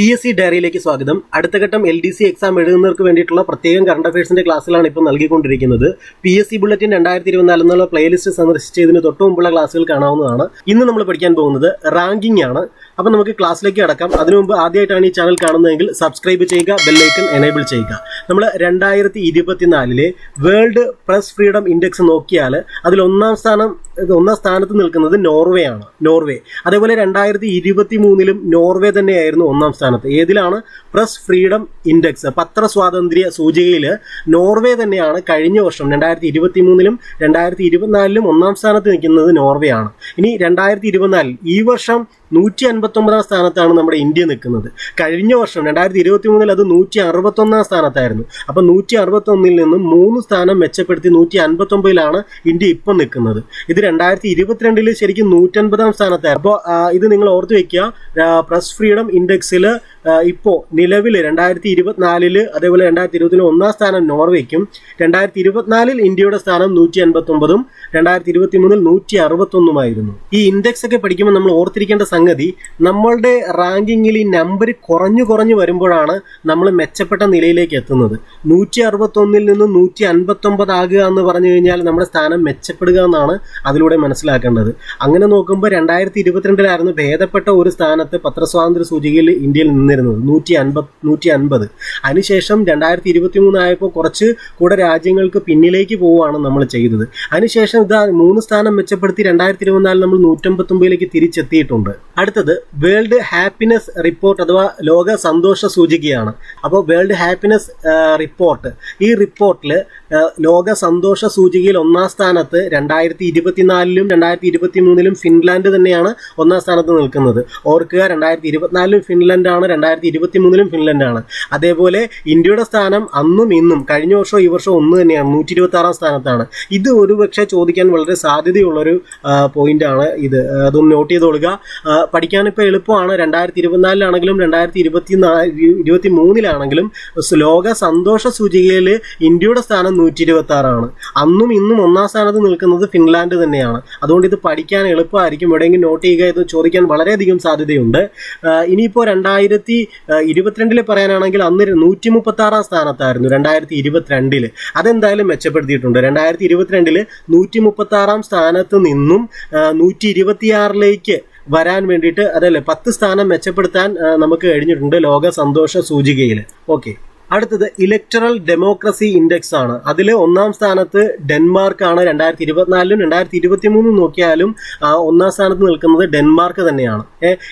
P S C ഡയറിയിലേക്ക് സ്വാഗതം. അടുത്ത ഘട്ടം എൽ ഡി സി എക്സാം എഴുതുന്നവർക്ക് വേണ്ടിയിട്ടുള്ള പ്രത്യേകം കറണ്ട് അഫയേഴ്സിന്റെ ക്ലാസ്സിലാണ് ഇപ്പോൾ നൽകിക്കൊണ്ടിരിക്കുന്നത്. പി എസ് സി ബുള്ളറ്റിൻ രണ്ടായിരത്തി ഇരുപത്തിനാല് എന്നുള്ള പ്ലേലിസ്റ്റ് സന്ദർശിച്ചതിന് തൊട്ട് മുമ്പുള്ള ക്ലാസ്സുകൾ കാണാവുന്നതാണ്. ഇന്ന് നമ്മൾ പഠിക്കാൻ പോകുന്നത് റാങ്കിംഗ് ആണ്. അപ്പോൾ നമുക്ക് ക്ലാസ്സിലേക്ക് കടക്കാം. അതിനു മുമ്പ് ആദ്യമായിട്ടാണ് ഈ ചാനൽ കാണുന്നതെങ്കിൽ സബ്സ്ക്രൈബ് ചെയ്യുക ബെല്ലൈക്കൺ എനേബിൾ ചെയ്യുക. നമ്മൾ രണ്ടായിരത്തി ഇരുപത്തിനാലിലെ വേൾഡ് പ്രസ് ഫ്രീഡം ഇൻഡെക്സ് നോക്കിയാൽ അതിൽ ഒന്നാം സ്ഥാനം ഒന്നാം സ്ഥാനത്ത് നിൽക്കുന്നത് നോർവേ ആണ്. നോർവേ അതേപോലെ രണ്ടായിരത്തി ഇരുപത്തി മൂന്നിലും നോർവേ തന്നെയായിരുന്നു ഒന്നാം സ്ഥാനത്ത്. ഏതിലാണ്? പ്രസ് ഫ്രീഡം ഇൻഡെക്സ് പത്രസ്വാതന്ത്ര്യ സൂചികയിൽ നോർവേ തന്നെയാണ് കഴിഞ്ഞ വർഷം രണ്ടായിരത്തി ഇരുപത്തി മൂന്നിലും രണ്ടായിരത്തി ഇരുപത്തിനാലിലും ഒന്നാം സ്ഥാനത്ത് നിൽക്കുന്നത് നോർവേ ആണ്. ഇനി രണ്ടായിരത്തി ഇരുപത്തിനാലിൽ ഈ വർഷം നൂറ്റി അൻപത്തൊമ്പതാം സ്ഥാനത്താണ് നമ്മുടെ ഇന്ത്യ നിൽക്കുന്നത്. കഴിഞ്ഞ വർഷം രണ്ടായിരത്തി ഇരുപത്തി മൂന്നിൽ അത് നൂറ്റി അറുപത്തൊന്നാം സ്ഥാനത്തായിരുന്നു. അപ്പോൾ നൂറ്റി അറുപത്തൊന്നിൽ നിന്നും മൂന്ന് സ്ഥാനം മെച്ചപ്പെടുത്തി നൂറ്റി അൻപത്തൊമ്പതിലാണ് ഇന്ത്യ ഇപ്പം നിൽക്കുന്നത്. ഇത് രണ്ടായിരത്തി ഇരുപത്തിരണ്ടിൽ ശരിക്കും നൂറ്റൻപതാം സ്ഥാനത്തായിരുന്നു. അപ്പോൾ ഇത് നിങ്ങൾ ഓർത്ത് വെക്കുക. പ്രസ് ഫ്രീഡം ഇൻഡെക്സിൽ ഇപ്പോൾ നിലവിൽ രണ്ടായിരത്തി ഇരുപത്തിനാലിൽ അതേപോലെ രണ്ടായിരത്തി ഇരുപത്തിലെ ഒന്നാം സ്ഥാനം നോർവേക്കും രണ്ടായിരത്തി ഇരുപത്തിനാലിൽ ഇന്ത്യയുടെ സ്ഥാനം നൂറ്റി അൻപത്തൊമ്പതും രണ്ടായിരത്തി ഇരുപത്തി മൂന്നിൽ നൂറ്റി അറുപത്തൊന്നുമായിരുന്നു ഈ ഇൻഡെക്സ് ഒക്കെ പഠിക്കുമ്പോൾ നമ്മൾ ഓർത്തിരിക്കേണ്ട സംഗതി നമ്മളുടെ റാങ്കിങ്ങിൽ ഈ നമ്പർ കുറഞ്ഞു കുറഞ്ഞു വരുമ്പോഴാണ് നമ്മൾ മെച്ചപ്പെട്ട നിലയിലേക്ക് എത്തുന്നത്. നൂറ്റി അറുപത്തൊന്നിൽ നിന്ന് നൂറ്റി അൻപത്തൊമ്പത് ആകുക എന്ന് പറഞ്ഞു കഴിഞ്ഞാൽ നമ്മുടെ സ്ഥാനം മെച്ചപ്പെടുക എന്നാണ് അതിലൂടെ മനസ്സിലാക്കേണ്ടത്. അങ്ങനെ നോക്കുമ്പോൾ രണ്ടായിരത്തി ഇരുപത്തിരണ്ടിലായിരുന്നു ഭേദപ്പെട്ട ഒരു സ്ഥാനത്ത് പത്രസ്വാതന്ത്ര്യ സൂചികയിൽ ഇന്ത്യയിൽ നിന്നിരുന്നത്. നൂറ്റി അൻപത് നൂറ്റി അൻപത് അതിനുശേഷം രണ്ടായിരത്തി ഇരുപത്തി മൂന്നായപ്പോൾ കുറച്ച് കൂടെ രാജ്യങ്ങൾക്ക് പിന്നിലേക്ക് പോവുകയാണ് നമ്മൾ ചെയ്തത്. അതിനുശേഷം ഇതാ മൂന്ന് സ്ഥാനം മെച്ചപ്പെടുത്തി രണ്ടായിരത്തി ഇരുപത്തിനാലിൽ നമ്മൾ നൂറ്റമ്പത്തൊമ്പതിലേക്ക് തിരിച്ചെത്തിയിട്ടുണ്ട്. അടുത്തത് വേൾഡ് ഹാപ്പിനെസ് റിപ്പോർട്ട് അഥവാ ലോക സന്തോഷ സൂചികയാണ്. അപ്പോൾ വേൾഡ് ഹാപ്പിനെസ് റിപ്പോർട്ട്. ഈ റിപ്പോർട്ടിൽ ലോക സന്തോഷ സൂചികയിൽ ഒന്നാം സ്ഥാനത്ത് രണ്ടായിരത്തി ഇരുപത്തിനാലിലും രണ്ടായിരത്തി ഇരുപത്തി മൂന്നിലും ഫിൻലാൻഡ് തന്നെയാണ് ഒന്നാം സ്ഥാനത്ത് നിൽക്കുന്നത്. ഓർക്കുക രണ്ടായിരത്തി ഇരുപത്തിനാലിലും ഫിൻലൻഡാണ് രണ്ടായിരത്തി ഇരുപത്തി മൂന്നിലും ഫിൻലൻഡാണ്. അതേപോലെ ഇന്ത്യയുടെ സ്ഥാനം അന്നും ഇന്നും കഴിഞ്ഞ വർഷവും ഈ വർഷവും ഒന്ന് തന്നെയാണ് നൂറ്റി ഇരുപത്തി ആറാം സ്ഥാനത്താണ്. ഇത് ഒരുപക്ഷെ ചോദിക്കാൻ വളരെ സാധ്യതയുള്ളൊരു പോയിന്റാണ് ഇത്. അതൊന്ന് നോട്ട് ചെയ്ത് പഠിക്കാൻ എളുപ്പമാണ്. രണ്ടായിരത്തി ഇരുപത്തിനാലിലാണെങ്കിലും രണ്ടായിരത്തി ഇരുപത്തി ഇരുപത്തി മൂന്നിലാണെങ്കിലും ലോക സന്തോഷ സൂചികയിൽ ഇന്ത്യയുടെ സ്ഥാനം നൂറ്റി ഇരുപത്തി ആറാണ് അന്നും ഇന്നും ഒന്നാം സ്ഥാനത്ത് നിൽക്കുന്നത് ഫിൻലാൻഡ് തന്നെയാണ്. അതുകൊണ്ട് ഇത് പഠിക്കാൻ എളുപ്പമായിരിക്കും. എവിടെയെങ്കിലും നോട്ട് ചെയ്യുക ഇത് ചോദിക്കാൻ വളരെയധികം സാധ്യതയുണ്ട്. ഇനിയിപ്പോൾ രണ്ടായിരത്തി ഇരുപത്തിരണ്ടിൽ പറയാനാണെങ്കിൽ അന്ന് നൂറ്റി മുപ്പത്തി ആറാം സ്ഥാനത്തായിരുന്നു രണ്ടായിരത്തി ഇരുപത്തിരണ്ടിൽ അതെന്തായാലും മെച്ചപ്പെടുത്തിയിട്ടുണ്ട്. രണ്ടായിരത്തി ഇരുപത്തിരണ്ടിൽ നൂറ്റി മുപ്പത്തി ആറാം സ്ഥാനത്ത് നിന്നും നൂറ്റി ഇരുപത്തിയാറിലേക്ക് വരാൻ വേണ്ടിയിട്ട് അതല്ലേ? പത്ത് സ്ഥാനം മെച്ചപ്പെടുത്താൻ നമുക്ക് കഴിഞ്ഞിട്ടുണ്ട് ലോക സന്തോഷ സൂചികയിൽ. ഓക്കെ. അടുത്തത് ഇലക്ടറൽ ഡെമോക്രസി ഇൻഡെക്സ് ആണ്. അതിൽ ഒന്നാം സ്ഥാനത്ത് ഡെൻമാർക്ക് ആണ് രണ്ടായിരത്തി ഇരുപത്തിനാലിലും രണ്ടായിരത്തി ഇരുപത്തി മൂന്നും നോക്കിയാലും ഒന്നാം സ്ഥാനത്ത് നിൽക്കുന്നത് ഡെൻമാർക്ക് തന്നെയാണ്.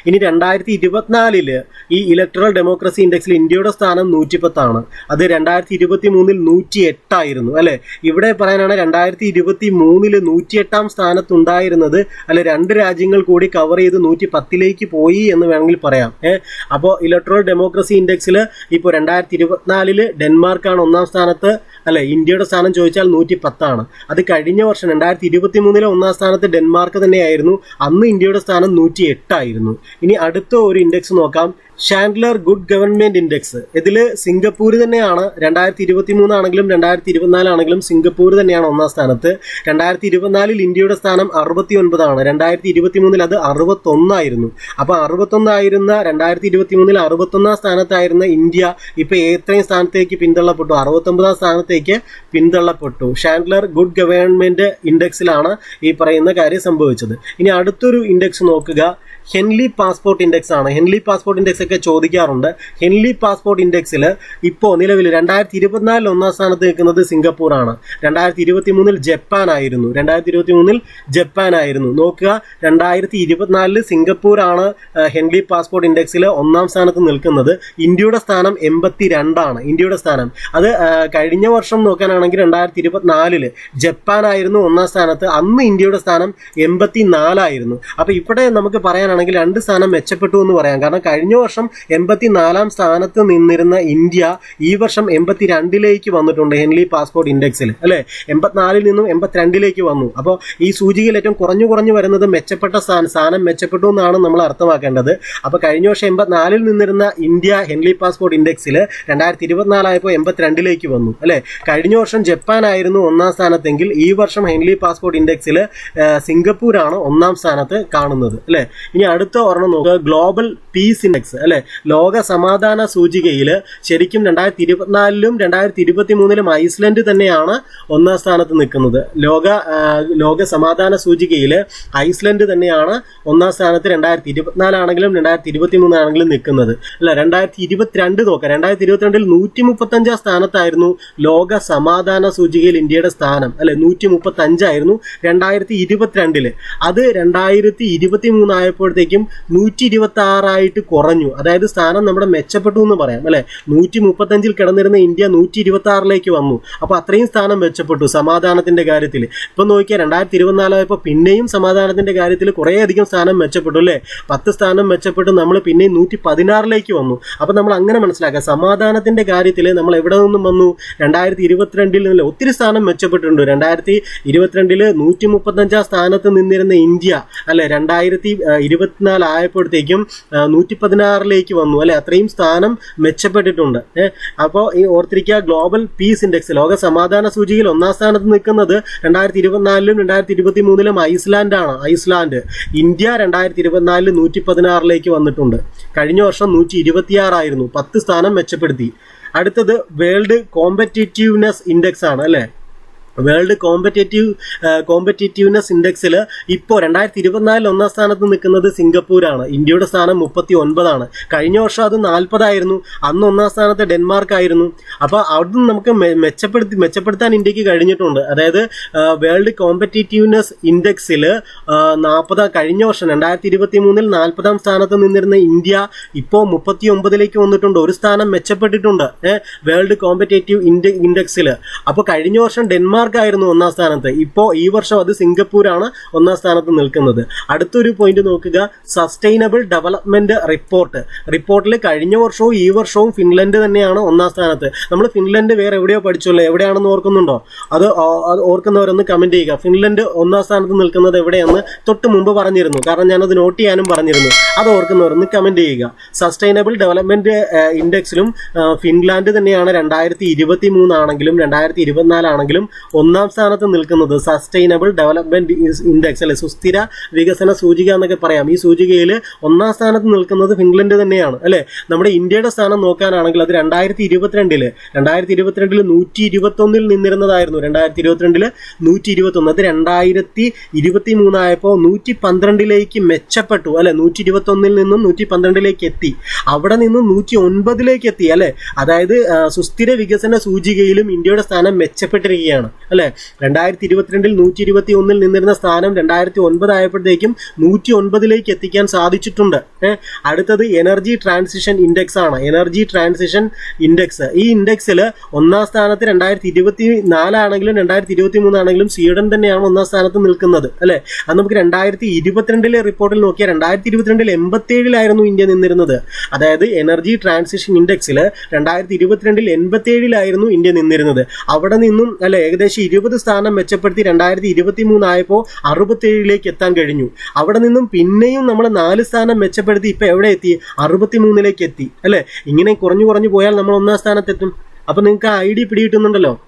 ഇനി രണ്ടായിരത്തി ഇരുപത്തിനാലിൽ ഈ ഇലക്ടറൽ ഡെമോക്രസി ഇൻഡെക്സിൽ ഇന്ത്യയുടെ സ്ഥാനം നൂറ്റിപ്പത്താണ്. അത് രണ്ടായിരത്തി ഇരുപത്തി മൂന്നിൽ നൂറ്റി എട്ടായിരുന്നു അല്ലെ? ഇവിടെ പറയാനാണ് രണ്ടായിരത്തി ഇരുപത്തി മൂന്നിൽ നൂറ്റി എട്ടാം സ്ഥാനത്തുണ്ടായിരുന്നത് അല്ലെ രണ്ട് രാജ്യങ്ങൾ കൂടി കവർ ചെയ്ത് നൂറ്റി പത്തിലേക്ക് പോയി എന്ന് വേണമെങ്കിൽ പറയാം. ഏഹ് അപ്പോൾ ഇലക്ട്രൽ ഡെമോക്രസി ഇൻഡെക്സിൽ ഇപ്പോൾ രണ്ടായിരത്തി ഇരുപത്തിനാലിൽ ഡെൻമാർക്കാണ് ഒന്നാം സ്ഥാനത്ത്. അല്ലെ ഇന്ത്യയുടെ സ്ഥാനം ചോദിച്ചാൽ നൂറ്റി പത്താണ് അത് കഴിഞ്ഞ വർഷം രണ്ടായിരത്തി ഇരുപത്തി മൂന്നിലെ ഒന്നാം സ്ഥാനത്ത് ഡെൻമാർക്ക് തന്നെയായിരുന്നു. അന്ന് ഇന്ത്യയുടെ സ്ഥാനം നൂറ്റി എട്ടായിരുന്നു ഇനി അടുത്ത ഒരു ഇൻഡെക്സ് നോക്കാം. ഷാൻഡ്ലർ ഗുഡ് ഗവൺമെന്റ് ഇൻഡെക്സ് ഇതിൽ സിംഗപ്പൂർ തന്നെയാണ്. രണ്ടായിരത്തി ഇരുപത്തി മൂന്നാണെങ്കിലും രണ്ടായിരത്തി ഇരുപത്തിനാലാണെങ്കിലും സിംഗപ്പൂർ തന്നെയാണ് ഒന്നാം സ്ഥാനത്ത്. രണ്ടായിരത്തി ഇരുപത്തിനാലിൽ ഇന്ത്യയുടെ സ്ഥാനം അറുപത്തി ഒൻപതാണ് രണ്ടായിരത്തി ഇരുപത്തി മൂന്നിൽ അത് അറുപത്തൊന്നായിരുന്നു. അപ്പോൾ അറുപത്തൊന്നായിരുന്ന രണ്ടായിരത്തി ഇരുപത്തി മൂന്നിൽ അറുപത്തൊന്നാം സ്ഥാനത്തായിരുന്ന ഇന്ത്യ ഇപ്പോൾ എത്രയും സ്ഥാനത്തേക്ക് പിന്തള്ളപ്പെട്ടു. അറുപത്തൊമ്പതാം സ്ഥാനത്തേക്ക് പിന്തള്ളപ്പെട്ടു. ഷാൻഡ്ലർ ഗുഡ് ഗവൺമെന്റ് ഇൻഡെക്സിലാണ് ഈ പറയുന്ന കാര്യം സംഭവിച്ചത്. ഇനി അടുത്തൊരു ഇൻഡെക്സ് നോക്കുക. ഹെൻലി പാസ്പോർട്ട് ഇൻഡെക്സ് ആണ്. ഹെൻലി പാസ്പോർട്ട് ഇൻഡെക്സ് ഒക്കെ ചോദിക്കാറുണ്ട്. ഹെൻലി പാസ്പോർട്ട് ഇൻഡെക്സിൽ ഇപ്പോൾ നിലവിൽ രണ്ടായിരത്തി ഇരുപത്തിനാലിൽ ഒന്നാം സ്ഥാനത്ത് നിൽക്കുന്നത് സിംഗപ്പൂർ ആണ് രണ്ടായിരത്തി ഇരുപത്തി മൂന്നിൽ ജപ്പാൻ ആയിരുന്നു രണ്ടായിരത്തി ഇരുപത്തി മൂന്നിൽ ജപ്പാൻ ആയിരുന്നു നോക്കുക രണ്ടായിരത്തി ഇരുപത്തിനാലിൽ സിംഗപ്പൂർ ആണ് ഹെൻലി പാസ്പോർട്ട് ഇൻഡെക്സിൽ ഒന്നാം സ്ഥാനത്ത് നിൽക്കുന്നത്. ഇന്ത്യയുടെ സ്ഥാനം എൺപത്തി രണ്ടാണ് ഇന്ത്യയുടെ സ്ഥാനം. അത് കഴിഞ്ഞ വർഷം നോക്കാനാണെങ്കിൽ രണ്ടായിരത്തി ഇരുപത്തിനാലിൽ ജപ്പാനായിരുന്നു ഒന്നാം സ്ഥാനത്ത്. അന്ന് ഇന്ത്യയുടെ സ്ഥാനം എൺപത്തി നാലായിരുന്നു അപ്പോൾ ഇവിടെ നമുക്ക് പറയാനാണെങ്കിൽ രണ്ട് സ്ഥാനം മെച്ചപ്പെട്ടു എന്ന് പറയാം. കാരണം കഴിഞ്ഞ വർഷം എൺപത്തിനാലാം സ്ഥാനത്ത് നിന്നിരുന്ന ഇന്ത്യ ഈ വർഷം എൺപത്തിരണ്ടിലേക്ക് വന്നിട്ടുണ്ട് ഹെൻലി പാസ്പോർട്ട് ഇൻഡെക്സിൽ അല്ലെ? എൺപത്തിനാലിൽ നിന്നും എൺപത്തിരണ്ടിലേക്ക് വന്നു. അപ്പോൾ ഈ സൂചികയിൽ ഏറ്റവും കുറഞ്ഞു കുറഞ്ഞു വരുന്നത് മെച്ചപ്പെട്ട സ്ഥാനം സ്ഥാനം മെച്ചപ്പെട്ടു എന്നാണ് നമ്മൾ അർത്ഥമാക്കേണ്ടത്. അപ്പോൾ കഴിഞ്ഞ വർഷം എൺപത്തിനാലിൽ നിന്നിരുന്ന ഇന്ത്യ ഹെൻലി പാസ്പോർട്ട് ഇൻഡെക്സിൽ രണ്ടായിരത്തി ഇരുപത്തിനാലായപ്പോൾ എൺപത്തിരണ്ടിലേക്ക് വന്നു അല്ലേ? കഴിഞ്ഞ വർഷം ജപ്പാൻ ആയിരുന്നു ഒന്നാം സ്ഥാനത്തെങ്കിൽ ഈ വർഷം ഹെൻലി പാസ്പോർട്ട് ഇൻഡെക്സിൽ സിംഗപ്പൂരാണ് ഒന്നാം സ്ഥാനത്ത് കാണുന്നത് അല്ലേ? ഇനി അടുത്ത ഒരെണ്ണം നോക്കുക. ഗ്ലോബൽ പീസ് ഇൻഡെക്സ് അല്ലെ? ലോക സമാധാന സൂചികയിൽ ശരിക്കും രണ്ടായിരത്തി ഇരുപത്തിനാലിലും രണ്ടായിരത്തി ഇരുപത്തി മൂന്നിലും ഐസ്ലൻഡ് തന്നെയാണ് ഒന്നാം സ്ഥാനത്ത് നിൽക്കുന്നത്. ലോക ലോക സമാധാന സൂചികയിൽ ഐസ്ലൻഡ് തന്നെയാണ് ഒന്നാം സ്ഥാനത്ത് രണ്ടായിരത്തി ഇരുപത്തിനാലാണെങ്കിലും രണ്ടായിരത്തി ഇരുപത്തി മൂന്നാണെങ്കിലും നിൽക്കുന്നത്. അല്ല രണ്ടായിരത്തി ഇരുപത്തിരണ്ട് നോക്കാം. രണ്ടായിരത്തി ഇരുപത്തിരണ്ടിൽ നൂറ്റി മുപ്പത്തഞ്ചാം സ്ഥാനത്തായിരുന്നു ലോക സമാധാന സൂചികയിൽ ഇന്ത്യയുടെ സ്ഥാനം. അല്ലെ നൂറ്റി മുപ്പത്തി അഞ്ചായിരുന്നു രണ്ടായിരത്തി ഇരുപത്തിരണ്ടിൽ അത് രണ്ടായിരത്തി ഇരുപത്തി മൂന്നായപ്പോഴത്തേക്കും നൂറ്റി ഇരുപത്തി ആറായിട്ട് കുറഞ്ഞു. അതായത് സ്ഥാനം നമ്മുടെ മെച്ചപ്പെട്ടു എന്ന് പറയാം അല്ലെ? നൂറ്റി മുപ്പത്തഞ്ചിൽ കിടന്നിരുന്ന ഇന്ത്യ നൂറ്റി ഇരുപത്തി ആറിലേക്ക് വന്നു. അപ്പോൾ അത്രയും സ്ഥാനം മെച്ചപ്പെട്ടു സമാധാനത്തിന്റെ കാര്യത്തിൽ ഇപ്പൊ നോക്കിയാൽ രണ്ടായിരത്തി ഇരുപത്തിനാലായപ്പോൾ പിന്നെയും സമാധാനത്തിന്റെ കാര്യത്തിൽ കുറേയധികം സ്ഥാനം മെച്ചപ്പെട്ടു അല്ലേ? പത്ത് സ്ഥാനം മെച്ചപ്പെട്ട് നമ്മൾ പിന്നെയും നൂറ്റി പതിനാറിലേക്ക് വന്നു. അപ്പൊ നമ്മൾ അങ്ങനെ മനസ്സിലാക്കുക സമാധാനത്തിന്റെ കാര്യത്തിൽ നമ്മൾ എവിടെ നിന്നും വന്നു? രണ്ടായിരത്തി ഇരുപത്തിരണ്ടിൽ നിന്നല്ല ഒത്തിരി സ്ഥാനം മെച്ചപ്പെട്ടിട്ടുണ്ട്. രണ്ടായിരത്തി ഇരുപത്തിരണ്ടിൽ നൂറ്റി മുപ്പത്തഞ്ചാം സ്ഥാനത്ത് നിന്നിരുന്ന ഇന്ത്യ അല്ലെ? രണ്ടായിരത്തി ഇരുപത്തിനാല് ആയപ്പോഴത്തേക്കും നൂറ്റി പതിനാറിലേക്ക് വന്നു. അല്ലെ? അത്രയും സ്ഥാനം മെച്ചപ്പെട്ടിട്ടുണ്ട്. അപ്പോൾ ഈ ഓർത്തിരിക്കുക ഗ്ലോബൽ പീസ് ഇൻഡെക്സ് ലോക സമാധാന സൂചിയിൽ ഒന്നാം സ്ഥാനത്ത് നിൽക്കുന്നത് രണ്ടായിരത്തി ഇരുപത്തിനാലിലും രണ്ടായിരത്തി ഇരുപത്തി മൂന്നിലും ഐസ്ലാൻഡ്. ആണ് ഐസ്ലാൻഡ് ഇന്ത്യ രണ്ടായിരത്തി ഇരുപത്തിനാലിൽ നൂറ്റി പതിനാറിലേക്ക് വന്നിട്ടുണ്ട്. കഴിഞ്ഞ വർഷം നൂറ്റി ഇരുപത്തിയാറായിരുന്നു പത്ത് സ്ഥാനം മെച്ചപ്പെടുത്തി. അടുത്തത് വേൾഡ് കോമ്പറ്റേറ്റീവ്നെസ് ഇൻഡെക്സ് ആണ്. അല്ലേ? വേൾഡ് കോമ്പറ്റേറ്റീവ് കോമ്പറ്റേറ്റീവ്നെസ് ഇൻഡെക്സിൽ ഇപ്പോൾ രണ്ടായിരത്തി ഇരുപത്തിനാലിൽ ഒന്നാം സ്ഥാനത്ത് നിൽക്കുന്നത് സിംഗപ്പൂരാണ്. ഇന്ത്യയുടെ സ്ഥാനം മുപ്പത്തി ഒൻപതാണ് കഴിഞ്ഞ വർഷം അത് നാൽപ്പതായിരുന്നു. അന്ന് ഒന്നാം സ്ഥാനത്ത് ഡെൻമാർക്ക് ആയിരുന്നു അപ്പോൾ അവിടുന്ന് നമുക്ക് മെച്ചപ്പെടുത്തി മെച്ചപ്പെടുത്താൻ ഇന്ത്യയ്ക്ക് കഴിഞ്ഞിട്ടുണ്ട്. അതായത് വേൾഡ് കോമ്പറ്റേറ്റീവ്നെസ് ഇൻഡെക്സിൽ നാൽപ്പത് കഴിഞ്ഞ വർഷം രണ്ടായിരത്തി ഇരുപത്തി മൂന്നിൽ നാൽപ്പതാം സ്ഥാനത്ത് നിന്നിരുന്ന ഇന്ത്യ ഇപ്പോൾ മുപ്പത്തി ഒമ്പതിലേക്ക് വന്നിട്ടുണ്ട്. ഒരു സ്ഥാനം മെച്ചപ്പെട്ടിട്ടുണ്ട് വേൾഡ് കോമ്പറ്റേറ്റീവ് ഇൻഡെക്സിൽ അപ്പോൾ കഴിഞ്ഞ വർഷം ഡെൻമാർക്ക് ആയിരുന്നു ഒന്നാം സ്ഥാനത്ത്? ഇപ്പോൾ ഈ വർഷം അത് സിംഗപ്പൂരാണ് ഒന്നാം സ്ഥാനത്ത് നിൽക്കുന്നത്. അടുത്തൊരു പോയിന്റ് നോക്കുക. സസ്റ്റൈനബിൾ ഡെവലപ്മെന്റ് റിപ്പോർട്ട് റിപ്പോർട്ടിൽ കഴിഞ്ഞ വർഷവും ഈ വർഷവും ഫിൻലൻഡ് തന്നെയാണ് ഒന്നാം സ്ഥാനത്ത്. നമ്മൾ ഫിൻലൻഡ് വേറെ എവിടെയോ പഠിച്ചല്ലോ? എവിടെയാണെന്ന് ഓർക്കുന്നുണ്ടോ? അത് ഓർക്കുന്നവരൊന്ന് കമന്റ് ചെയ്യുക. ഫിൻലൻഡ് ഒന്നാം സ്ഥാനത്ത് നിൽക്കുന്നത് എവിടെയെന്ന് തൊട്ട് മുമ്പ് പറഞ്ഞിരുന്നു. കാരണം ഞാനത് നോട്ട് ചെയ്യാനും പറഞ്ഞിരുന്നു. അത് ഓർക്കുന്നവരൊന്ന് കമന്റ് ചെയ്യുക. സസ്റ്റൈനബിൾ ഡെവലപ്മെന്റ് ഇൻഡെക്സിലും ഫിൻലാൻഡ് തന്നെയാണ് രണ്ടായിരത്തി ഇരുപത്തി മൂന്നാണെങ്കിലും രണ്ടായിരത്തി ഇരുപത്തിനാലാണെങ്കിലും ഒന്നാം സ്ഥാനത്ത് നിൽക്കുന്നത് സസ്റ്റൈനബിൾ ഡെവലപ്മെന്റ് ഇൻഡെക്സ് അല്ലെ സുസ്ഥിര വികസന സൂചിക എന്നൊക്കെ പറയാം. ഈ സൂചികയിൽ ഒന്നാം സ്ഥാനത്ത് നിൽക്കുന്നത് ഫിൻലൻഡ് തന്നെയാണ് അല്ലെ? നമ്മുടെ ഇന്ത്യയുടെ സ്ഥാനം നോക്കാനാണെങ്കിൽ അത് രണ്ടായിരത്തി ഇരുപത്തിരണ്ടിൽ രണ്ടായിരത്തി ഇരുപത്തിരണ്ടിൽ നൂറ്റി ഇരുപത്തൊന്നിൽ നിന്നിരുന്നതായിരുന്നു. രണ്ടായിരത്തി ഇരുപത്തിരണ്ടിൽ നൂറ്റി ഇരുപത്തൊന്ന് അത് രണ്ടായിരത്തി ഇരുപത്തി മൂന്നായപ്പോൾ നൂറ്റി പന്ത്രണ്ടിലേക്ക് മെച്ചപ്പെട്ടു അല്ലെ? നൂറ്റി ഇരുപത്തൊന്നിൽ നിന്നും നൂറ്റി പന്ത്രണ്ടിലേക്ക് എത്തി. അവിടെ നിന്നും നൂറ്റി ഒൻപതിലേക്ക് എത്തി അല്ലെ? അതായത് സുസ്ഥിര വികസന സൂചികയിലും ഇന്ത്യയുടെ സ്ഥാനം മെച്ചപ്പെട്ടിരിക്കുകയാണ്. അല്ലെ? രണ്ടായിരത്തി ഇരുപത്തിരണ്ടിൽ നൂറ്റി ഇരുപത്തി ഒന്നിൽ നിന്നിരുന്ന സ്ഥാനം രണ്ടായിരത്തി ഒൻപത് ആയപ്പോഴത്തേക്കും നൂറ്റി ഒൻപതിലേക്ക് എത്തിക്കാൻ സാധിച്ചിട്ടുണ്ട്. അടുത്തത് എനർജി ട്രാൻസിഷൻ ഇൻഡെക്സ് ആണ്. Energy transition index. ഈ ഇൻഡെക്സിൽ ഒന്നാം സ്ഥാനത്ത് രണ്ടായിരത്തി ഇരുപത്തി നാലാണെങ്കിലും രണ്ടായിരത്തി ഇരുപത്തി മൂന്നാണെങ്കിലും സ്വീഡൻ തന്നെയാണ് ഒന്നാം സ്ഥാനത്ത് നിൽക്കുന്നത്. അല്ലെ? അത് നമുക്ക് രണ്ടായിരത്തി ഇരുപത്തിരണ്ടിലെ റിപ്പോർട്ടിൽ നോക്കിയാൽ രണ്ടായിരത്തി ഇരുപത്തിരണ്ടിൽ എൺപത്തി ഏഴിലായിരുന്നു ഇന്ത്യ നിന്നിരുന്നത്. അതായത് എനർജി ട്രാൻസിഷൻ ഇൻഡെക്സിൽ രണ്ടായിരത്തി ഇരുപത്തിരണ്ടിൽ എൺപത്തി ഏഴിലായിരുന്നു ഇന്ത്യ നിന്നിരുന്നത്. അവിടെ നിന്നും അല്ലെ? ഏകദേശം ഇരുപത് സ്ഥാനം മെച്ചപ്പെടുത്തി രണ്ടായിരത്തി ഇരുപത്തി മൂന്നായപ്പോൾ അറുപത്തേഴിലേക്ക് എത്താൻ കഴിഞ്ഞു. അവിടെ നിന്നും പിന്നെയും നമ്മൾ നാല് സ്ഥാനം മെച്ചപ്പെടുത്തി ഇപ്പം എവിടെ എത്തി? അറുപത്തി മൂന്നിലേക്ക് എത്തി. അല്ലേ? ഇങ്ങനെ കുറഞ്ഞു കുറഞ്ഞു പോയാൽ നമ്മൾ ഒന്നാം സ്ഥാനത്തെത്തും. അപ്പം നിങ്ങൾക്ക് ഐ ഡി പിടികിട്ടുന്നുണ്ടല്ലോ.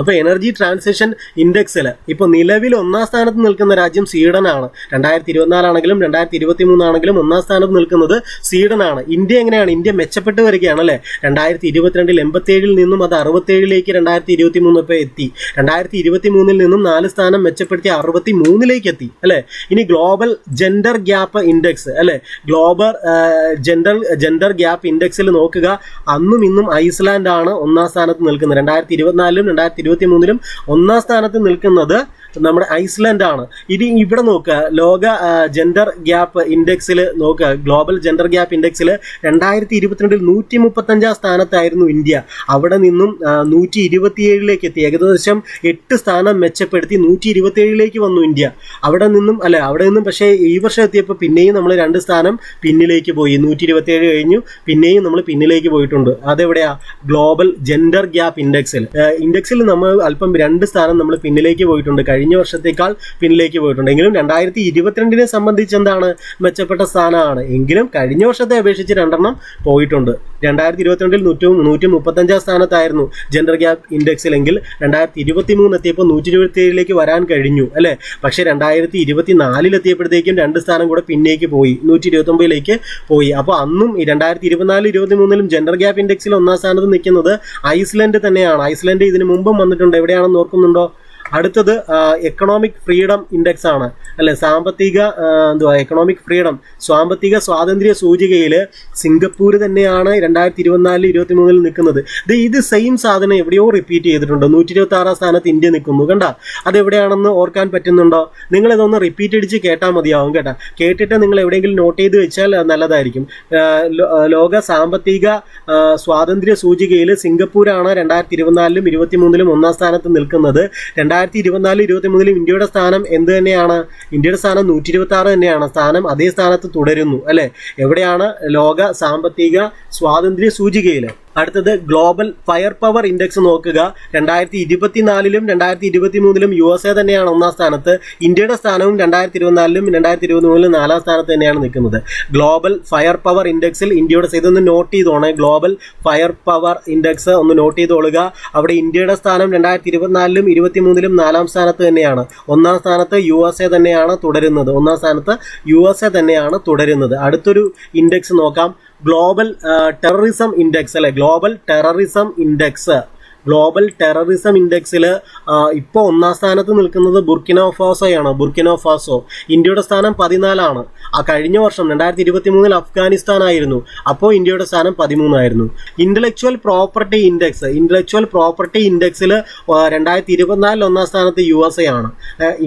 അപ്പോൾ എനർജി ട്രാൻസിഷൻ ഇൻഡെക്സിൽ ഇപ്പോൾ നിലവിൽ ഒന്നാം സ്ഥാനത്ത് നിൽക്കുന്ന രാജ്യം സ്വീഡനാണ്. രണ്ടായിരത്തി ഇരുപത്തിനാലാണെങ്കിലും രണ്ടായിരത്തി ഇരുപത്തി മൂന്നാണെങ്കിലും ഒന്നാം സ്ഥാനത്ത് നിൽക്കുന്നത് സ്വീഡനാണ്. ഇന്ത്യ എങ്ങനെയാണ്? ഇന്ത്യ മെച്ചപ്പെട്ട് വരികയാണ് അല്ലേ? രണ്ടായിരത്തി ഇരുപത്തിരണ്ടിൽ എൺപത്തേഴിൽ നിന്നും അത് അറുപത്തേഴിലേക്ക് രണ്ടായിരത്തി ഇരുപത്തി മൂന്ന് ഇപ്പോൾ എത്തി. രണ്ടായിരത്തി ഇരുപത്തി മൂന്നിൽ നിന്നും നാല് സ്ഥാനം മെച്ചപ്പെടുത്തി അറുപത്തി മൂന്നിലേക്ക് എത്തി അല്ലേ? ഇനി ഗ്ലോബൽ ജെൻഡർ ഗ്യാപ്പ് ഇൻഡെക്സ് അല്ലേ? ഗ്ലോബൽ ജെൻഡർ ജെൻഡർ ഗ്യാപ്പ് ഇൻഡെക്സിൽ നോക്കുക. അന്നും ഇന്നും ഐസ്ലാൻഡ് ആണ് ഒന്നാം സ്ഥാനത്ത് നിൽക്കുന്നത്. രണ്ടായിരത്തി ഇരുപത്തിനാലിലും രണ്ടായിരത്തി ഇരുപത്തി മൂന്നിലും ഒന്നാം സ്ഥാനത്ത് നിൽക്കുന്നത് നമ്മുടെ ഐസ്ലൻഡ് ആണ് ഇനി ഇവിടെ നോക്കുക. ലോക ജെൻഡർ ഗ്യാപ്പ് ഇൻഡെക്സിൽ നോക്കുക. ഗ്ലോബൽ ജെൻഡർ ഗ്യാപ്പ് ഇൻഡെക്സിൽ രണ്ടായിരത്തി ഇരുപത്തിരണ്ടിൽ നൂറ്റി മുപ്പത്തഞ്ചാം സ്ഥാനത്തായിരുന്നു ഇന്ത്യ. അവിടെ നിന്നും നൂറ്റി ഇരുപത്തിയേഴിലേക്ക് എത്തി. ഏകദേശം എട്ട് സ്ഥാനം മെച്ചപ്പെടുത്തി നൂറ്റി ഇരുപത്തിയേഴിലേക്ക് വന്നു ഇന്ത്യ. അവിടെ നിന്നും അല്ല അവിടെ നിന്നും പക്ഷേ ഈ വർഷം എത്തിയപ്പോൾ പിന്നെയും നമ്മൾ രണ്ട് സ്ഥാനം പിന്നിലേക്ക് പോയി. നൂറ്റി ഇരുപത്തിയേഴ് കഴിഞ്ഞു. പിന്നെയും നമ്മൾ പിന്നിലേക്ക് പോയിട്ടുണ്ട്. അതെവിടെയാ? ഗ്ലോബൽ ജെൻഡർ ഗ്യാപ്പ് ഇൻഡെക്സിൽ ഇൻഡെക്സിൽ നമ്മൾ അല്പം രണ്ട് സ്ഥാനം നമ്മൾ പിന്നിലേക്ക് പോയിട്ടുണ്ട്. കഴിഞ്ഞ വർഷത്തേക്കാൾ പിന്നിലേക്ക് പോയിട്ടുണ്ട്. എങ്കിലും രണ്ടായിരത്തി ഇരുപത്തിരണ്ടിനെ സംബന്ധിച്ച് എന്താണ് മെച്ചപ്പെട്ട സ്ഥാനമാണ്. എങ്കിലും കഴിഞ്ഞ വർഷത്തെ അപേക്ഷിച്ച് രണ്ടെണ്ണം പോയിട്ടുണ്ട്. രണ്ടായിരത്തി ഇരുപത്തിരണ്ടിൽ നൂറ്റി നൂറ്റി മുപ്പത്തഞ്ചാം സ്ഥാനത്തായിരുന്നു ജെൻഡർ ഗ്യാപ്പ് ഇൻഡെക്സിലെങ്കിൽ രണ്ടായിരത്തി ഇരുപത്തി മൂന്ന് എത്തിയപ്പോൾ നൂറ്റി ഇരുപത്തി ഏഴിലേക്ക് വരാൻ കഴിഞ്ഞു അല്ലേ? പക്ഷേ രണ്ടായിരത്തി ഇരുപത്തി നാലിലെത്തിയപ്പോഴത്തേക്കും രണ്ട് സ്ഥാനം കൂടെ പിന്നേക്ക് പോയി. നൂറ്റി ഇരുപത്തി ഒമ്പതിലേക്ക് പോയി. അപ്പോൾ അന്നും രണ്ടായിരത്തി ഇരുപത്തിനാല് ഇരുപത്തി മൂന്നിലും ജെൻഡർ ഗ്യാപ് ഇൻഡെക്സിൽ ഒന്നാം സ്ഥാനത്ത് നിൽക്കുന്നത് ഐസ്ലൻഡ് തന്നെയാണ്. ഐസ്ലൻഡ് ഇതിനു മുമ്പും വന്നിട്ടുണ്ട്. എവിടെയാണെന്ന് ഓർക്കുന്നുണ്ടോ? അടുത്തത് എക്കണോമിക് ഫ്രീഡം ഇൻഡെക്സ് ആണ്. അല്ലെ സാമ്പത്തിക എന്തുവാ എക്കണോമിക് ഫ്രീഡം സാമ്പത്തിക സ്വാതന്ത്ര്യ സൂചികയിൽ സിംഗപ്പൂർ തന്നെയാണ് രണ്ടായിരത്തി ഇരുപത്തിനാലിൽ ഇരുപത്തി മൂന്നിൽ നിൽക്കുന്നത്. ഇത് ഇത് സെയിം സാധനം എവിടെയോ റിപ്പീറ്റ് ചെയ്തിട്ടുണ്ട്. നൂറ്റി ഇരുപത്തി ആറാം സ്ഥാനത്ത് ഇന്ത്യ നിൽക്കുന്നു കണ്ട? അതെവിടെയാണെന്ന് ഓർക്കാൻ പറ്റുന്നുണ്ടോ? നിങ്ങൾ ഇതൊന്ന് റിപ്പീറ്റ് അടിച്ച് കേട്ടാൽ മതിയാവും കേട്ടാ? കേട്ടിട്ട് നിങ്ങൾ എവിടെയെങ്കിലും നോട്ട് ചെയ്ത് വെച്ചാൽ നല്ലതായിരിക്കും. ലോക സാമ്പത്തിക സ്വാതന്ത്ര്യ സൂചികയിൽ സിംഗപ്പൂരാണ് രണ്ടായിരത്തി ഇരുപത്തിനാലിലും ഇരുപത്തി മൂന്നിലും ഒന്നാം സ്ഥാനത്ത് നിൽക്കുന്നത്. രണ്ടായിരത്തി ഇരുപത്തിനാലിലും ഇരുപത്തിമൂന്നിലും ഇന്ത്യയുടെ സ്ഥാനം എന്ത് തന്നെയാണ്? ഇന്ത്യയുടെ സ്ഥാനം നൂറ്റി ഇരുപത്തി ആറ് തന്നെയാണ്. സ്ഥാനം അതേ സ്ഥാനത്ത് തുടരുന്നു അല്ലെ? എവിടെയാണ് ലോക സാമ്പത്തിക സ്വാതന്ത്ര്യ സൂചികയിൽ അടുത്തത് ഗ്ലോബൽ ഫയർ പവർ ഇൻഡെക്സ് നോക്കുക. രണ്ടായിരത്തി ഇരുപത്തിനാലിലും രണ്ടായിരത്തി ഇരുപത്തി മൂന്നിലും യു എസ് എ തന്നെയാണ് ഒന്നാം സ്ഥാനത്ത്. ഇന്ത്യയുടെ സ്ഥാനവും രണ്ടായിരത്തി ഇരുപത്തിനാലിലും രണ്ടായിരത്തി ഇരുപത്തി മൂന്നിലും നാലാം സ്ഥാനത്ത് തന്നെയാണ് നിൽക്കുന്നത്. ഗ്ലോബൽ ഫയർ പവർ ഇൻഡെക്സിൽ ഇന്ത്യയുടെ ഇതൊന്ന് നോട്ട് ചെയ്തോണേ. ഗ്ലോബൽ ഫയർ പവർ ഇൻഡെക്സ് ഒന്ന് നോട്ട് ചെയ്തോളുക. അവിടെ ഇന്ത്യയുടെ സ്ഥാനം രണ്ടായിരത്തി ഇരുപത്തിനാലിലും ഇരുപത്തി മൂന്നിലും നാലാം സ്ഥാനത്ത് തന്നെയാണ്. ഒന്നാം സ്ഥാനത്ത് യു എസ് എ തന്നെയാണ് തുടരുന്നത്. ഒന്നാം സ്ഥാനത്ത് യു എസ് എ തന്നെയാണ് തുടരുന്നത്. അടുത്തൊരു ഇൻഡെക്സ് നോക്കാം. ഗ്ലോബൽ ടെററിസം ഇൻഡെക്സ് അല്ലെ? Global terrorism index global terrorism ഇൻഡെക്സിൽ ഇപ്പോൾ ഒന്നാം സ്ഥാനത്ത് നിൽക്കുന്നത് ബുർക്കിനോ ഫാസോയാണ് ബുർക്കിനോ ഫാസോ ഇന്ത്യയുടെ സ്ഥാനം പതിനാലാണ്. ആ കഴിഞ്ഞ വർഷം രണ്ടായിരത്തി ഇരുപത്തി മൂന്നിൽ അഫ്ഗാനിസ്ഥാൻ ആയിരുന്നു. അപ്പോൾ ഇന്ത്യയുടെ സ്ഥാനം പതിമൂന്നായിരുന്നു. Intellectual property index intellectual property ഇൻഡെക്സിൽ രണ്ടായിരത്തി ഇരുപത്തിനാലിൽ ഒന്നാം സ്ഥാനത്ത് യു എസ് എ ആണ്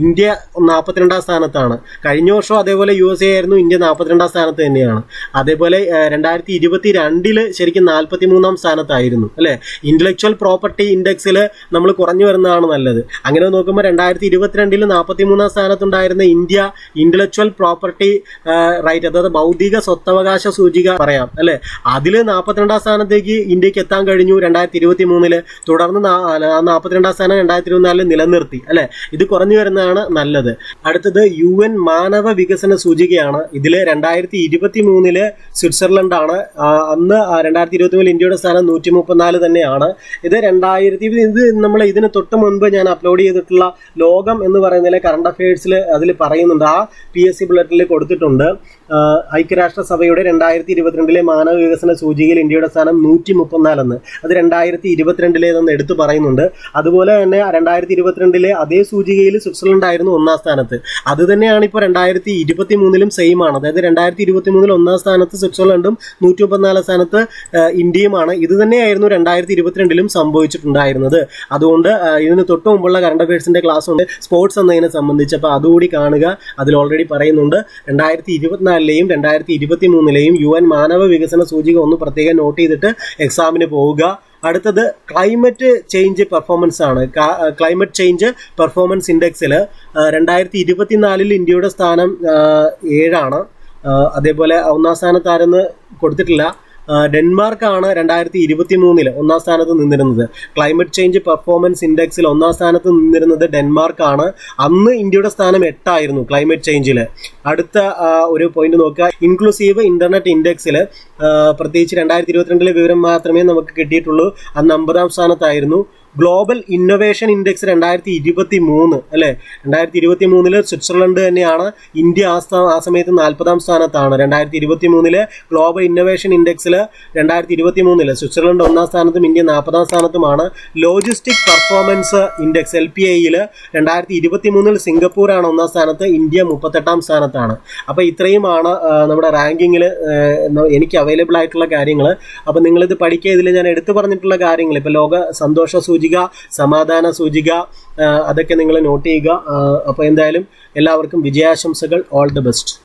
ഇന്ത്യ നാൽപ്പത്തിരണ്ടാം സ്ഥാനത്താണ്. കഴിഞ്ഞ വർഷം അതേപോലെ യു എസ് എ ആയിരുന്നു ഇന്ത്യ നാൽപ്പത്തിരണ്ടാം സ്ഥാനത്ത് തന്നെയാണ്. അതേപോലെ രണ്ടായിരത്തി ഇരുപത്തി രണ്ടിൽ ശരിക്കും നാൽപ്പത്തി മൂന്നാം സ്ഥാനത്തായിരുന്നു അല്ലേ? ഇന്റലക്ച്വൽ പ്രോപ്പർട്ടി ഇൻഡെക്സിൽ നമ്മൾ കുറഞ്ഞു വരുന്നതാണ് നല്ലത്. അങ്ങനെ നോക്കുമ്പോൾ രണ്ടായിരത്തി ഇരുപത്തിരണ്ടിൽ നാൽപ്പത്തി മൂന്നാം സ്ഥാനത്തുണ്ടായിരുന്ന ഇന്ത്യ ഇന്റലക്ച്വൽ പ്രോപ്പർട്ടി റൈറ്റ് അതായത് ബൗദ്ധിക സ്വത്തവകാശ സൂചിക പറയാം അല്ലെ? അതിൽ നാൽപ്പത്തിരണ്ടാം സ്ഥാനത്തേക്ക് ഇന്ത്യയ്ക്ക് എത്താൻ കഴിഞ്ഞു രണ്ടായിരത്തി ഇരുപത്തി മൂന്നിൽ തുടർന്ന് നാൽപ്പത്തിരണ്ടാം സ്ഥാനം രണ്ടായിരത്തി ഇരുപത്തിനാലിൽ നിലനിർത്തി അല്ലെ? ഇത് കുറഞ്ഞു വരുന്നതാണ് നല്ലത്. അടുത്തത് യു എൻ മാനവ വികസന സൂചികയാണ്. ഇതിൽ രണ്ടായിരത്തി ഇരുപത്തി മൂന്നിൽ സ്വിറ്റ്സർലൻഡാണ് അന്ന് രണ്ടായിരത്തി ഇരുപത്തി മൂന്നിൽ ഇന്ത്യയുടെ സ്ഥാനം നൂറ്റി മുപ്പത്തിനാല് തന്നെയാണ്. ഇത് രണ്ടായിരത്തി ഇത് നമ്മൾ ഇതിന് തൊട്ട് മുൻപ് ഞാൻ അപ്ലോഡ് ചെയ്തിട്ടുള്ള ലോകം എന്ന് പറയുന്നതിലെ കറണ്ട് അഫയേഴ്സിൽ അതിൽ പറയുന്നുണ്ട്. ആ പി എസ് സി ബുള്ളറ്റിൽ കൊടുത്തിട്ടുണ്ട്. ഐക്യരാഷ്ട്രസഭയുടെ രണ്ടായിരത്തി ഇരുപത്തിരണ്ടിലെ മാനവ വികസന സൂചികയിൽ ഇന്ത്യയുടെ സ്ഥാനം നൂറ്റി മുപ്പത്തിനാലെന്ന് അത് രണ്ടായിരത്തി ഇരുപത്തിരണ്ടിലേതെന്ന് എടുത്തു പറയുന്നുണ്ട്. അതുപോലെ തന്നെ രണ്ടായിരത്തി ഇരുപത്തിരണ്ടിലെ അതേ സൂചികയിൽ സ്വിറ്റ്സർലൻഡ് ആയിരുന്നു ഒന്നാം സ്ഥാനത്ത്. അത് തന്നെയാണ് ഇപ്പോൾ രണ്ടായിരത്തി ഇരുപത്തി മൂന്നിലും സെയിം ആണ്. അതായത് രണ്ടായിരത്തി ഇരുപത്തി മൂന്നിൽ ഒന്നാം സ്ഥാനത്ത് സ്വിറ്റ്സർലൻഡും നൂറ്റി മുപ്പത്തിനാലാം സ്ഥാനത്ത് ഇന്ത്യയുമാണ്. ഇത് തന്നെയായിരുന്നു രണ്ടായിരത്തി ഇരുപത്തിരണ്ടിലും സംഭവിച്ചിട്ടുണ്ടായിരുന്നത്. അതുകൊണ്ട് ഇതിന് തൊട്ട് മുമ്പുള്ള കറണ്ട് അഫയേഴ്സിന്റെ ക്ലാസ് ഉണ്ട്. സ്പോർട്സ് എന്നതിനെ സംബന്ധിച്ച് അപ്പോൾ അതുകൂടി കാണുക. അതിൽ ഓൾറെഡി പറയുന്നുണ്ട്. രണ്ടായിരത്തി ഇരുപത്തിനാലിലെയും രണ്ടായിരത്തി ഇരുപത്തി മൂന്നിലെയും യു എൻ മാനവ വികസന സൂചിക ഒന്ന് പ്രത്യേകം നോട്ട് ചെയ്തിട്ട് എക്സാമിന് പോവുക. അടുത്തത് ക്ലൈമറ്റ് ചേഞ്ച് പെർഫോമൻസ് ആണ്. ക്ലൈമറ്റ് ചേഞ്ച് പെർഫോമൻസ് ഇൻഡെക്സിൽ രണ്ടായിരത്തി ഇരുപത്തിനാലിൽ ഇന്ത്യയുടെ സ്ഥാനം ഏഴാണ്. അതേപോലെ ഒന്നാം സ്ഥാനത്താരെന്ന് കൊടുത്തിട്ടില്ല. ഡെൻമാർക്കാണ് രണ്ടായിരത്തി ഇരുപത്തി മൂന്നിൽ ഒന്നാം സ്ഥാനത്ത് നിന്നിരുന്നത്. ക്ലൈമറ്റ് ചേഞ്ച് പെർഫോമൻസ് ഇൻഡെക്സിൽ ഒന്നാം സ്ഥാനത്ത് നിന്നിരുന്നത് ഡെൻമാർക്കാണ്. അന്ന് ഇന്ത്യയുടെ സ്ഥാനം എട്ടായിരുന്നു ക്ലൈമറ്റ് ചേഞ്ചിൽ അടുത്ത ഒരു പോയിന്റ് നോക്കുക. ഇൻക്ലൂസീവ് ഇന്റർനെറ്റ് ഇൻഡെക്സിൽ പ്രത്യേകിച്ച് രണ്ടായിരത്തി ഇരുപത്തിരണ്ടിലെ വിവരം മാത്രമേ നമുക്ക് കിട്ടിയിട്ടുള്ളൂ. അന്ന് അമ്പതാം സ്ഥാനത്തായിരുന്നു. ഗ്ലോബൽ ഇന്നൊവേഷൻ ഇൻഡെക്സ് രണ്ടായിരത്തി ഇരുപത്തി മൂന്ന് അല്ലെ? രണ്ടായിരത്തി ഇരുപത്തി മൂന്നിൽ സ്വിറ്റ്സർലൻഡ് തന്നെയാണ് ഇന്ത്യ ആ സ്ഥാ- ആ സമയത്ത് നാൽപ്പതാം സ്ഥാനത്താണ്. രണ്ടായിരത്തി ഇരുപത്തി മൂന്നിൽ ഗ്ലോബൽ ഇന്നൊവേഷൻ ഇൻഡെക്സിൽ രണ്ടായിരത്തി ഇരുപത്തി മൂന്നിൽ സ്വിറ്റ്സർലൻഡ് ഒന്നാം സ്ഥാനത്തും ഇന്ത്യ നാൽപ്പതാം സ്ഥാനത്തുമാണ്. Logistic performance index L P ഐയിൽ രണ്ടായിരത്തി ഇരുപത്തി മൂന്നിൽ സിംഗപ്പൂരാണ് ഒന്നാം സ്ഥാനത്ത് ഇന്ത്യ മുപ്പത്തെട്ടാം സ്ഥാനത്താണ്. അപ്പോൾ ഇത്രയുമാണ് നമ്മുടെ റാങ്കിങ്ങിൽ എനിക്ക് അവൈലബിൾ ആയിട്ടുള്ള കാര്യങ്ങൾ അപ്പോൾ നിങ്ങളിത് പഠിക്കുക ഇതിൽ ഞാൻ എടുത്തു പറഞ്ഞിട്ടുള്ള കാര്യങ്ങൾ ഇപ്പോൾ ലോക സന്തോഷ സൂചിക സമാധാന സൂചിക അതൊക്കെ നിങ്ങൾ നോട്ട് ചെയ്യുക. അപ്പോൾ എന്തായാലും എല്ലാവർക്കും വിജയാശംസകൾ. All the best